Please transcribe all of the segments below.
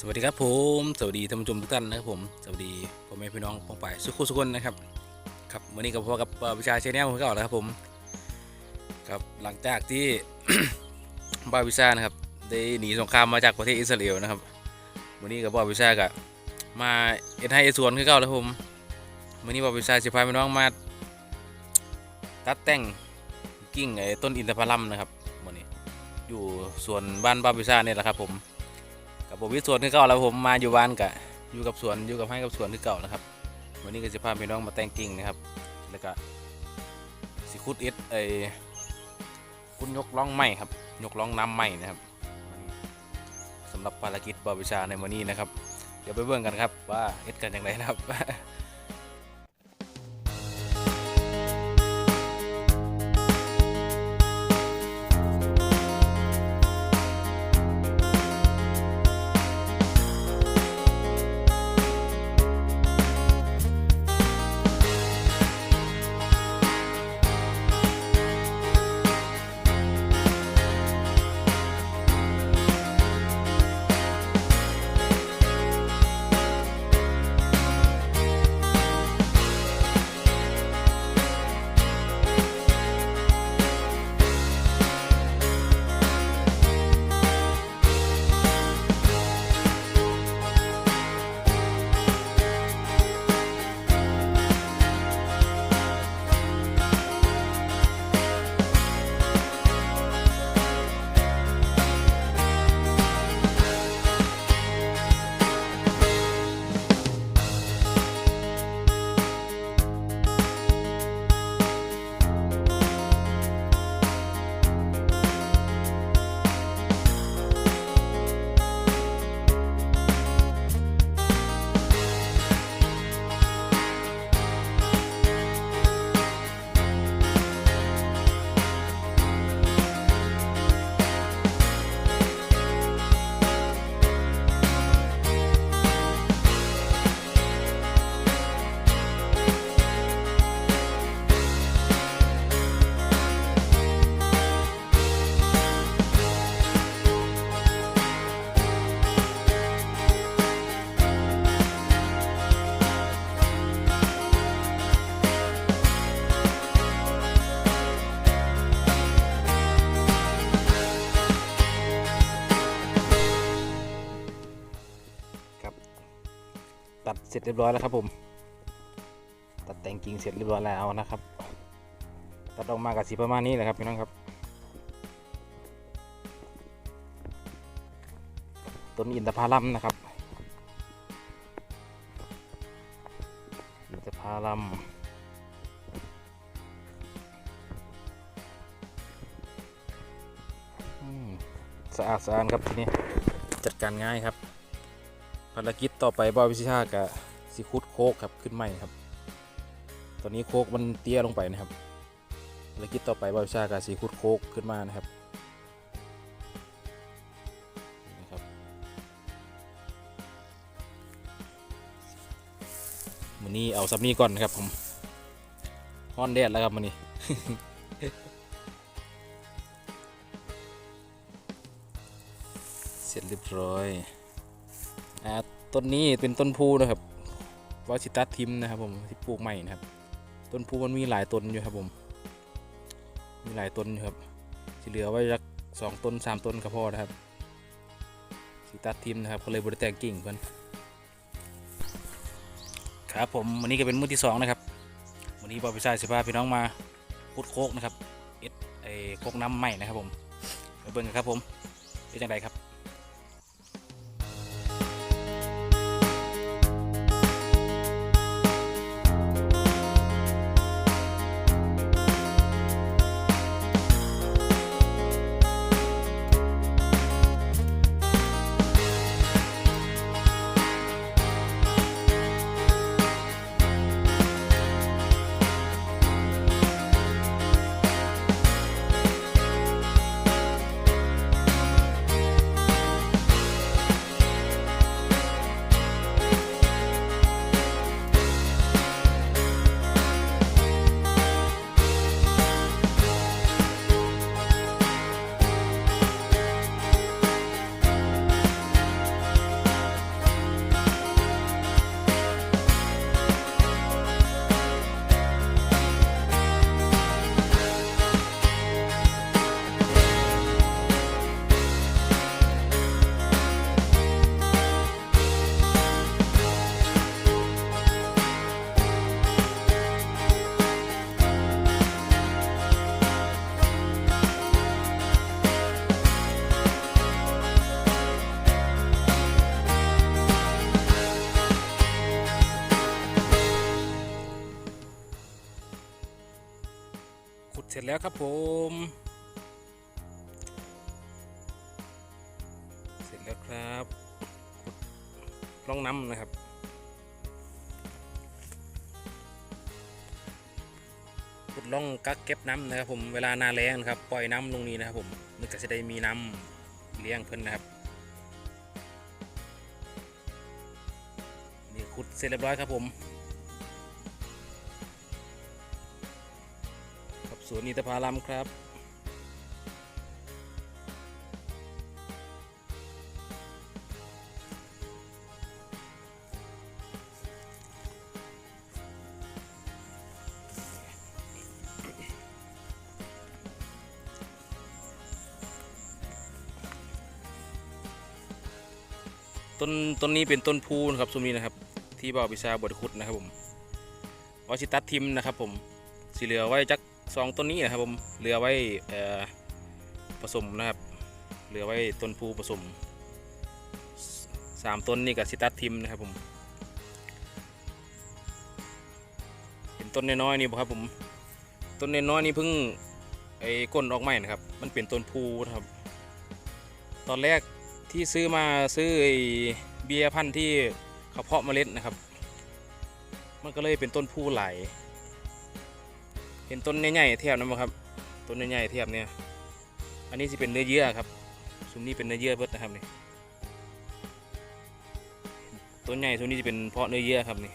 สวัสดีครับผม สวัสดีท่านผู้ชมทุกท่านนะครับผม สวัสดีพ่อแม่พี่น้องปองไปายสุขุสุขนนะครับ ครับวันนี้กับพ่อกับวิชาเชนแนลของเราแล้วครับผม ครับหลังจากที่บ้าวิชานะครับได้หนีสงครามมาจากประเทศอิสราเอลนะครับ วันนี้กับบ้าวิชากับมาเอ็ดให้เอสวนคือเก่าแล้วครับผมวันนี้บ้าวิชาสิพาพี่น้องมาตัดแต่งกิ่งไอ้ต้นอินทผลัมนะครับวันนี้อยู่ส่วนบ้านบ้าวิชาเนี่ยแหละครับผม ผมวิสวนคือเก่าแล้วผมมาอยู่บ้านกะอยู่กับสวนอยู่กับให้กับสวนคือเก่านะครับ วันนี้ก็จะพาพี่น้องมาแต่งกิ่งนะครับ แล้วก็สิคุดเอ็ดไอคุณยกล่องไม้ครับ ยกล่องน้ำไม้นะครับสำหรับภารกิจบาวิชาในวันนี้นะครับ เดี๋ยวไปเบิ่งกันครับว่าเอ็ดกันอย่างไรนะครับ เสร็จเรียบร้อยแล้วครับผม ตัดแต่งกิ่งเสร็จเรียบร้อยแล้วนะครับ ตัดออกมากับสีประมาณนี้แหละครับพี่น้องครับ ต้นอินทผลัมนะครับ อินทผลัมอืมสะอาดสะอาดครับทีนี้จัดการง่ายครับ ภารกิจต่อไปบ่าววิชากับสิคุดโคกครับขึ้นใหม่ครับ ตอนนี้โคกมันเตี้ยลงไปนะครับภารกิจต่อไปบ่าววิชากับสิคุดโคกขึ้นมานะครับนะครับมันนี้เอาซับนี้ก่อนนะครับผมฮ้อนแดดแล้วครับมันนี้เสร็จเรียบร้อย อ่าต้นนี้เป็นต้นพูนะครับวาชิตัสทิมนะครับผมที่ปลูกใหม่นะครับ ต้นพูมันมีหลายต้นอยู่ครับผม มีหลายต้นอยู่ครับที่เหลือไว้สักสองต้นสามต้นก็พอนะครับชิตัสทิมนะครับเขาเลยบริแตงกิ่งเพิ่นครับผมวันนี้ก็เป็นมื้อที่สองนะครับวันนี้บอพิซซ่าสิพาพี่น้องมาพุดโคกนะครับเอ็ดไอโคกน้ำใหม่นะครับผมไปเบิ่งกันครับผมเป็นจังไดครับ แล้วครับผม เสร็จแล้วครับขุดร่องน้ำนะครับ ขุดร่องกักเก็บน้ำนะครับผมเวลานาแรงครับปล่อยน้ำลงนี้นะครับผมมันก็จะได้มีน้ำเลี้ยงเพิ่นนะครับนี่ขุดเสร็จเรียบร้อยครับผม สวนนิตพาลัมครับ ต้นต้นนี้เป็นต้นพูนะครับซุมนี้นะครับ ที่บ่าวพิซาบดขุดนะครับผมวาชิตัดทิมนะครับผมสีเหลือไว้จัก สองต้นนี้นะครับผมเหลือไว้ผสมนะครับเหลือไว้ต้นพูผสมสามต้นนี่กับชิตัดทิมนะครับผมเห็นต้นน้อยๆนี่บ่ครับผมต้นน้อยๆนี่เพิ่งไอ้ก้นออกใหม่นะครับ มันเป็นต้นพูนะครับ ตอนแรกที่ซื้อมาซื้อไอ้เบียร์พันธุ์ที่เขาเพาะเมล็ดนะครับ มันก็เลยเป็นต้นผู้ไหล เห็นต้นใหญ่ๆแถบนั้นไหมครับ ต้นใหญ่ๆแถบเนี่ย อันนี้จะเป็นเนื้อเยื่อครับซุ้มนี้เป็นเนื้อเยื่อเบิดนะครับนี่ ต้นใหญ่ซุ้มนี้จะเป็นเพาะเนื้อเยื่อครับนี่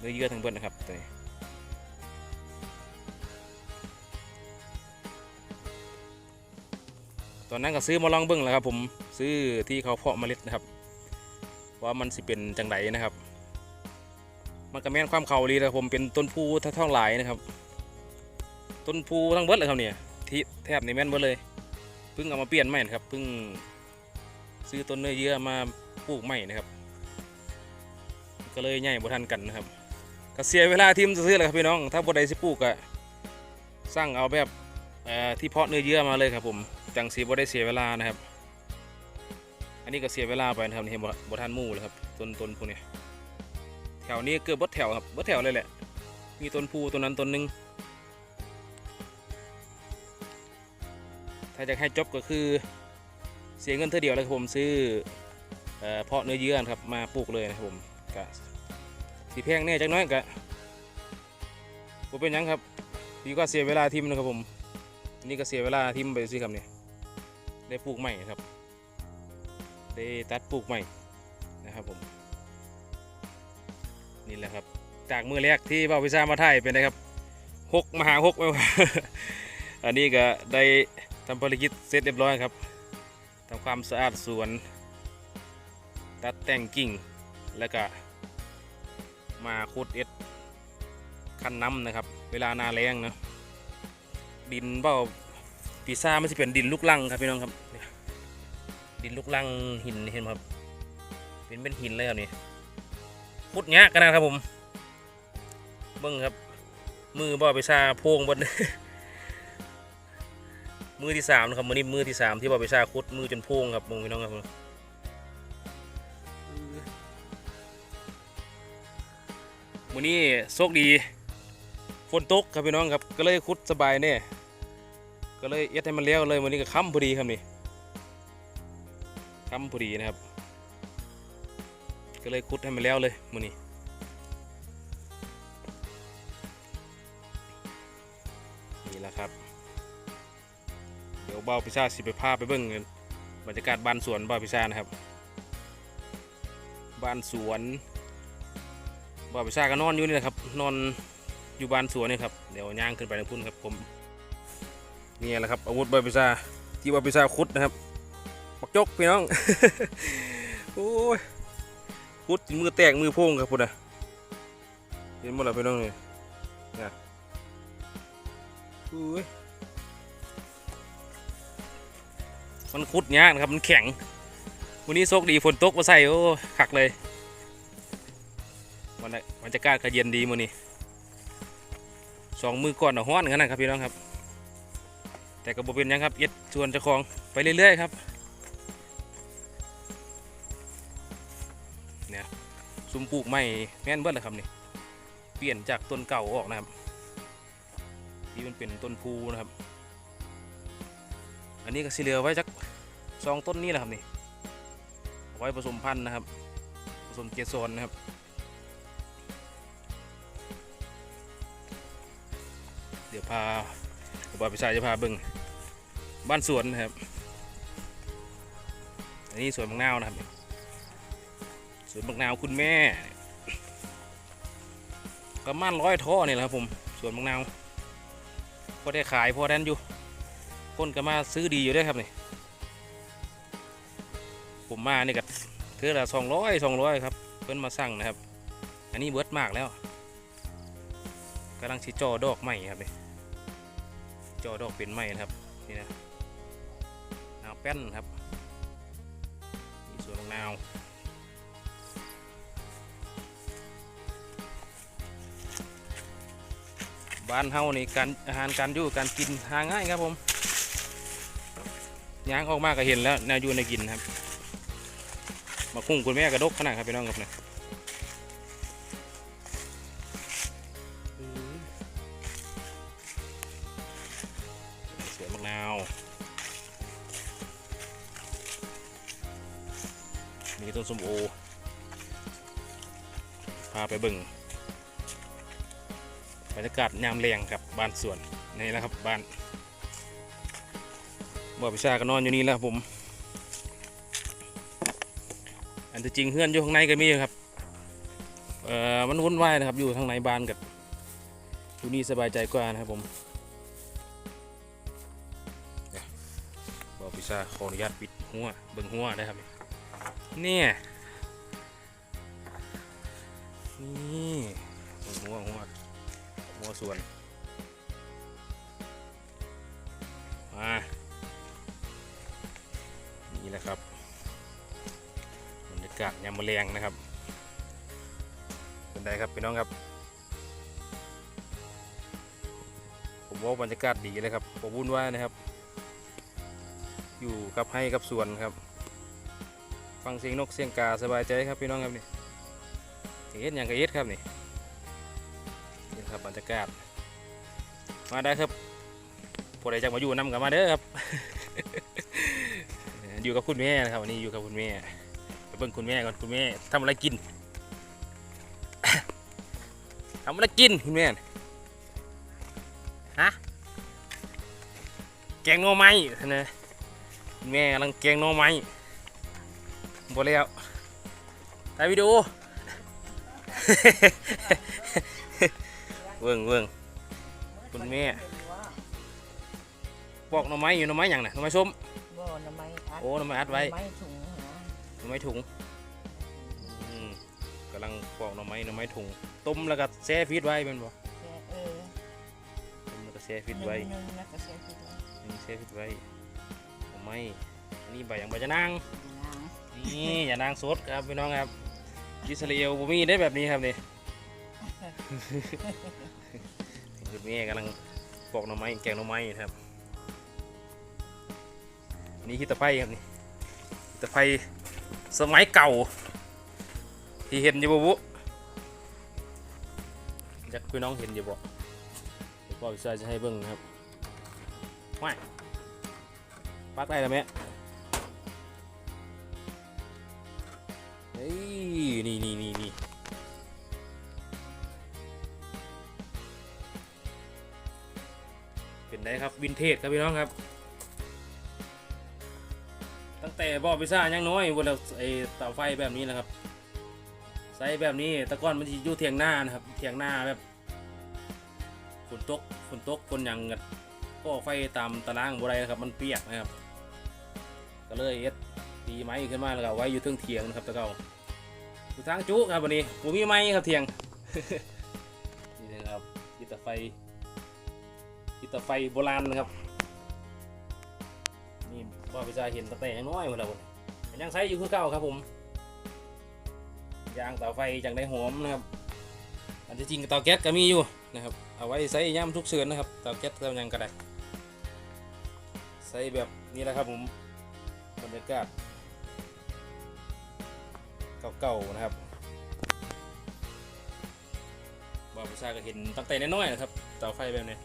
เนื้อเยื่อทั้งเบิดนะครับตัวนี้ตอนนั้นก็ซื้อมาลองเบิ้งแล้วครับผมซื้อที่เขาเพาะเมล็ดนะครับ ว่ามันสิเป็นจังไดนะครับ มันก็แม่นความเขาดีนะผมเป็นต้นพูถ้าเท่าหลายนะครับ ต้นพูทั้งเบิดเลยครับเนี่ยที่แทบในแม่นเบิดเลยเพิ่งเอามาเปลี่ยนใหม่นะครับเพิ่งซื้อต้นเนื้อเยื่อมาปลูกใหม่นะครับ ก็เลยใหญ่บ่ทันกันนะครับก็เสียเวลาทิมซื้อเลยครับพี่น้อง ถ้าบ่ได้สิปลูกก็สร้างเอาแบบที่เพาะเนื้อเยื่อมาเลยครับผมจังสีบ่ได้เสียเวลานะครับ อันนี้ก็เสียเวลาไปนะครับนี่เห็นบ่ทันมู่เลยครับต้นต้นพวกนี้ แถวนี้เกือบบดแถวครับเบดแถวเลยแหละ มีต้นพูต้นนั้นต้นหนึ่งถ้าจะให้จบก็คือเสียเงินเท่าเดียวเลยครับผมซื้อเพาะเนื้อเยื่อครับมาปลูกเลยนะครับผมก็สีแพงแน่จักน้อยก็บ่เป็นยังครับดีกว่าเสียเวลาทิมนะครับผมอันนี้ก็เสียเวลาทิมไปสิครับเนี่ยได้ปลูกใหม่ครับได้ตัดปลูกใหม่นะครับผม นี่แหละครับ จากมือแรกที่บ่าวพิซามาไทยเป็นนะครับหกมหาหกไม่ว่าอันนี้ก็ได้ทำภารกิจเสร็จเรียบร้อยครับทำความสะอาดสวน ตัดแต่งกิ่ง แล้วก็มาขุดเอ็ดคันน้ำนะครับ เวลานาแรงนะดินเบ้าปีซ่าไมันจะเป็นดินลูกลังครับพี่น้องครับ ดินลูกลังหินเห็นไหมครับ เป็นเป็นหินเลยครับนี่ พุดเงี้ยกันนะครับผมเบิ้งครับ มือบ่าปีซ่าโพงบนมือที่สามนะครับมือนี้มือที่สามที่บ่าปีซ่าคุดมือจนโพงครับมองพี่น้องครับผมมือนี้โชคดีฝนตกครับพี่น้องครับก็เลยคุดสบายเนี่ยก็เลยเอ็ดให้มันเลี้ยวเลยวันนี้ก็ค้ำพอดีครับนี่ค้ำพอดีนะครับ ก็เลยคุดให้มันแล้วเลยมือนี้นี่แหละครับ เดี๋ยวเบาพิซซ่าสิไปพาไปเบิ้งกันบรรยากาศบ้านสวนเบาพิซซ่านะครับ บ้านสวนเบาพิซซ่าก็นอนอยู่นี่แหละครับ นอนอยู่บ้านสวนนี่ครับเดี๋ยวย่างขึ้นไปในพุ่นครับผมนี่แหละครับอาวุธบาปิซาที่บาปิซาคุดนะครับปักจกพี่น้อง โอ้ย คุดมือแตกมือโพ่งครับพุ่นนะเห็นหมดแล้วพี่น้องเลยนะโอ้ยมันคุดยากนะครับมันแข็ง วันนี้โชคดีฝนตกมาใส่โอ้ขักเลยวันนี้บรรยากาศก็เย็นดีมื้อนี้สองมือก่อนห้อนกันนะครับพี่น้องครับ แต่กระบอกเป็นยังครับเอ็ดชวนเจ้าของไปเรื่อยๆครับ ซุ้มปลูกไม้แม่นเบิดเลยครับนี่เปลี่ยนจากต้นเก่าออกนะครับที่มันเป็นต้นพูนะครับ อันนี้ก็สิเหลือไว้จักสองต้นนี้แหละครับนี่ไว้ผสมพันธุ์นะครับ ผสมเกสรนะครับเดี๋ยวพาผมว่าพี่ชายจะพาเบิงบ้านสวนนะครับ อันนี้สวนมะนาวนะครับ วนมะนาวคุณแม่ประมาณร้อยท่อเนี่แหละครับผมสวนมะนาวพอได้ขายพอได้นอยู่คนก็มาซื้อดีอยู่ด้วยครับนี่ผมมานี่ก็เทือละสองร้อยสองร้อยครับ เพิ่นมาสั่งนะครับ อันนี้เบิดมากแล้วกำลังชิจอดอกใหม่ครับนี่จอดอกเป็นใหม่นะครับนี่นะนาวแป้นครับนี่สวนมะนาว บ้านเฮานี่การอาหารการอยู่การกินหาง่ายครับผมย่างออกมาก็เห็นแล้วแนวอยู่ในกินครับมาคุ้งคุณแม่กระดกขนาดครับพี่น้องครับเนี่ยสวนมะนาวมีต้นส้มโอพาไปเบิ่ง บรรยากาศยามแรงครับบ้านสวนนี่แหละครับบ้านบ่อพิชาก็นอนอยู่นี่แหล้วครับผม อันที่จริงเฮือนอยู่ข้างในก็มีอยู่ครับเอ่อมันวุ่นวายนะครับอยู่ข้างในบ้านกับอยู่นี่สบายใจกว่านะครับผมเดี๋ยวบ่อพิชาขออนุญาตปิดหัวเบิ่งหัวนะครับเนี่ยนี่หัวหัว หัวส่วนมานี่แหละครับบรรยากาศยามมะแรงนะครับเป็นไงครับพี่น้องครับ ผมว่าบรรยากาศดีเลยครับผมวุ่นวายนะครับ อยู่กับให้กับส่วนครับ ฟังเสียงนกเสียงกาสบายใจครับพี่น้องครับนี่เฮ็ดอย่างกระเฮ็ดครับนี่นี่ ครับบรรยากาศมาได้ครับผู้ใดจะมาอยู่นำกับมาเด้อครับ อยู่กับคุณแม่นะครับวันนี้อยู่กับคุณแม่ไปเบิ่งคุณแม่ก่อนคุณแม่ทำอะไรกินทำอะไรกินคุณแม่ฮะแกงหน่อไม้นะคุณแม่กำลังแกงหน่อไม้บ่แล้วถ่ายวิดีโอ เวิงเวิงคุณแม่ปอกหน่อไม้อยู่หน่อไม้อย่างน่ะหน่อไม้ส้มบ่หน้ำไม้อัดโอ้หน่อไม้อัดไว้หน่อไม้ถุงนะหน่อไม้ถุงอืมกำลังปอกหน่อไม้หน่อไม้ถุงต้มแล้วก็แช่ฟีดไว้เป็นบ่แช่เออต้มแล้วก็แช่ฟีดไว้หนึ่งๆแล้วก็แช่ฟิตไว้นี่แช่ฟีดไว้หน่อไม้อันนี่ใบอย่างใบจะนางนางนี่อย่านางสดครับพี่น้องครับอิสราเอลบ่มีได้แบบนี้ครับนี่ คุณแม่กำลังปอกหน่อไม้แกงหน่อไม้ครับ นี่ฮิตาไฟครับนี่ฮิตาไฟสมัยเก่า ที่เห็นอยู่บ่บุอยากพี่น้องเห็นอยู่บ่เดี๋ยวพ่อวิชาจะให้เบิ่งนะครับไม่ปักได้แล้วแม่เฮ้ยนี่นี่นี่ นี่เป็นครับวินเทจครับพี่น้องครับ ตั้งแต่บ่อพิซซ่ายังน้อยบนไอเสาไฟแบบนี้นะครับใส่แบบนี้ตะก้อนมันอยู่เทียงหน้านะครับเทียงหน้าแบบฝนตกฝนตกฝนยังก็ไฟตามตารางบ่ได้นะครับ มันเปียกนะครับ ก็เลยเอ็ดตีไม้ขึ้นมาแล้วก็ไว้อยู่เทิงเทียงนะครับตะเกาอยู่ทางจุครับวันนี้ผมมีไม้ครับเทียงนี่นะครับยิตไฟ ยิตาไฟโบราณนะครับ นี่ว่าพิซซ่าเห็นตั้งแต่ยังน้อยหมดแล้วผมยังใช้อยู่คือเก่าครับผมยางเตาไฟจากได้หอมนะครับ อันที่จริงเตาแก๊สก็มีอยู่นะครับ เอาไว้ใช้ย่ำทุกเสือนนะครับ เตาแก๊สเตายังก็ได้ใช้แบบนี้แหละครับผมบรรยากาศเก่าๆนะครับบ่าวประชาก็เห็นตั้งแต่น้อยๆนะครับ เตาไฟแบบนี้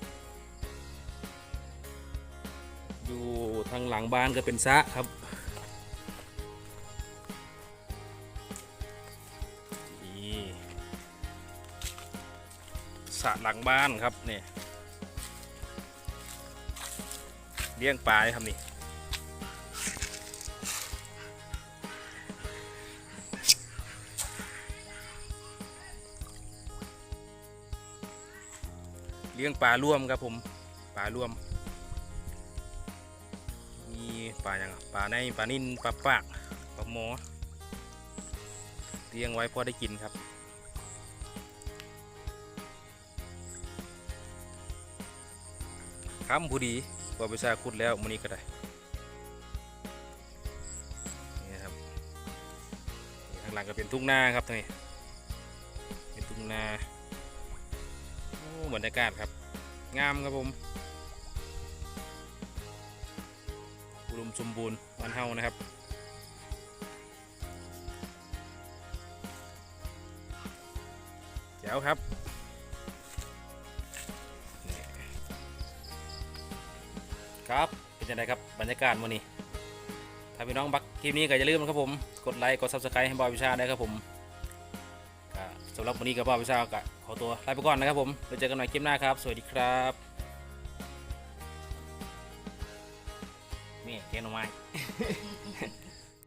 อยู่ทางหลังบ้านก็เป็นสะครับนี่สระหลังบ้านครับเนี่ยเลี้ยงปลาครับนี่เลี้ยงปลาร่วมครับผมปลาร่วม ปลาอย่างปลาในปลานิ่นปลาปากปลาหมอเลี้ยงไว้พอได้กินครับคำผู้ดีพอไปซาคุดแล้วมันนี้ก็ได้นี่ครับข้างหลังก็เป็นทุ่งนาครับตรงนี้เป็นทุ่งนาโอ้บรรยากาศครับ งามครับผม สมบูรณ์บ้านเฮานะครับเจ๋วครับครับ เป็นยังไงครับบรรยากาศวันนี้ ถ้าพี่น้องบักคลิปนี้ก็อย่าลืมนะครับผม กดไลค์ กด subscribe ให้บอยวิชาได้ครับผมสำหรับวันนี้กับพ่อพิชาก็ขอตัวลาไปก่อนนะครับผมไว้เจอกันใหม่คลิปหน้าครับ สวัสดีครับ